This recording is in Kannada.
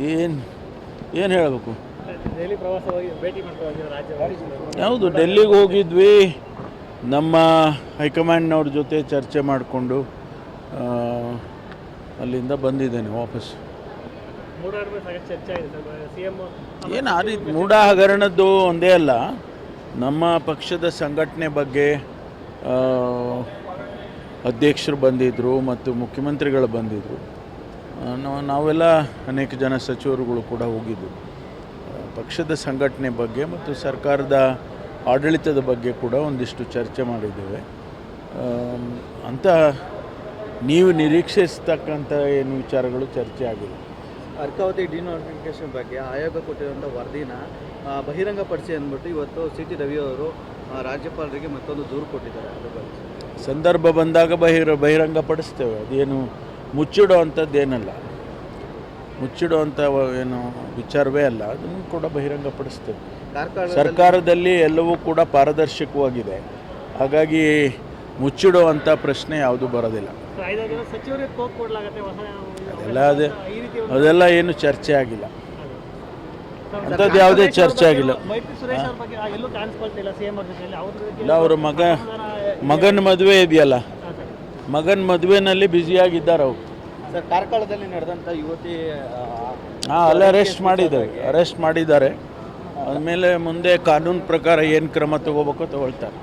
ಏನು ಏನು ಹೇಳಬೇಕು? ಹೌದು ಡೆಲ್ಲಿಗೆ ಹೋಗಿದ್ವಿ? ನಮ್ಮ ಹೈಕಮಾಂಡ್ನವ್ರ ಜೊತೆ ಚರ್ಚೆ ಮಾಡಿಕೊಂಡು ಅಲ್ಲಿಂದ ಬಂದಿದ್ದೇನೆ ವಾಪಸ್. ಏನು ಆ ರೀತಿ ಮೂಢ ಹಗರಣದ್ದು ಒಂದೇ ಅಲ್ಲ. ನಮ್ಮ ಪಕ್ಷದ ಸಂಘಟನೆ ಬಗ್ಗೆ ಅಧ್ಯಕ್ಷರು ಬಂದಿದ್ದರು ಮತ್ತು ಮುಖ್ಯಮಂತ್ರಿಗಳು ಬಂದಿದ್ದರು ನಾವೆಲ್ಲ ಅನೇಕ ಜನ ಸಚಿವರುಗಳು ಕೂಡ ಹೋಗಿದ್ದು ಪಕ್ಷದ ಸಂಘಟನೆ ಬಗ್ಗೆ ಮತ್ತು ಸರ್ಕಾರದ ಆಡಳಿತದ ಬಗ್ಗೆ ಕೂಡ ಒಂದಿಷ್ಟು ಚರ್ಚೆ ಮಾಡಿದ್ದೇವೆ. ಅಂತ ನೀವು ನಿರೀಕ್ಷಿಸ್ತಕ್ಕಂಥ ಏನು ವಿಚಾರಗಳು ಚರ್ಚೆ ಆಗಿಲ್ಲ. ಅರ್ಕಾವತಿ ಡಿನೋಟಿಫಿಕೇಶನ್ ಬಗ್ಗೆ ಆಯೋಗ ಕೊಟ್ಟಿರುವಂಥ ವರದಿನ ಬಹಿರಂಗಪಡಿಸಿ ಅಂದ್ಬಿಟ್ಟು ಇವತ್ತು ಸಿ ಟಿ ರವಿ ಅವರು ರಾಜ್ಯಪಾಲರಿಗೆ ಮತ್ತೊಂದು ದೂರು ಕೊಟ್ಟಿದ್ದಾರೆ ಅದ್ರ ಬಗ್ಗೆ. ಸಂದರ್ಭ ಬಂದಾಗ ಬಹಿರ ಬಹಿರಂಗಪಡಿಸ್ತೇವೆ. ಅದೇನು ಮುಚ್ಚಿಡೋ ಅಂಥದ್ದೇನಲ್ಲ ಮುಚ್ಚಿಡುವಂಥ ಏನು ವಿಚಾರವೇ ಅಲ್ಲ ಅದನ್ನು ಕೂಡ ಬಹಿರಂಗಪಡಿಸ್ತೇವೆ. ಸರ್ಕಾರದಲ್ಲಿ ಎಲ್ಲವೂ ಕೂಡ ಪಾರದರ್ಶಕವಾಗಿದೆ. ಹಾಗಾಗಿ ಮುಚ್ಚಿಡುವಂಥ ಪ್ರಶ್ನೆ ಯಾವುದೂ ಬರೋದಿಲ್ಲ. ಅದೆಲ್ಲ ಅದೇ ಅದೆಲ್ಲ ಏನು ಚರ್ಚೆ ಆಗಿಲ್ಲ. ಅಂಥದ್ದು ಯಾವುದೇ ಚರ್ಚೆ ಆಗಿಲ್ಲ. ಇಲ್ಲ ಅವರ ಮಗ ಮಗನ ಮದುವೆ ಇದೆಯಲ್ಲ. ಮಗನ ಮದುವೆನಲ್ಲಿ ಬ್ಯುಸಿಯಾಗಿದ್ದಾರೆ ಅವರು. ಸರ್ ಕಾರ್ಕಳದಲ್ಲಿ ನಡೆದಂಥ ಯುವತಿ ಹಾಂ ಅಲ್ಲೇ ಅರೆಸ್ಟ್ ಮಾಡಿದ್ದಾರೆ ಅರೆಸ್ಟ್ ಮಾಡಿದ್ದಾರೆ. ಆದಮೇಲೆ ಮುಂದೆ ಕಾನೂನು ಪ್ರಕಾರ ಏನು ಕ್ರಮ ತಗೋಬೇಕೋ ತಗೊಳ್ತಾರೆ.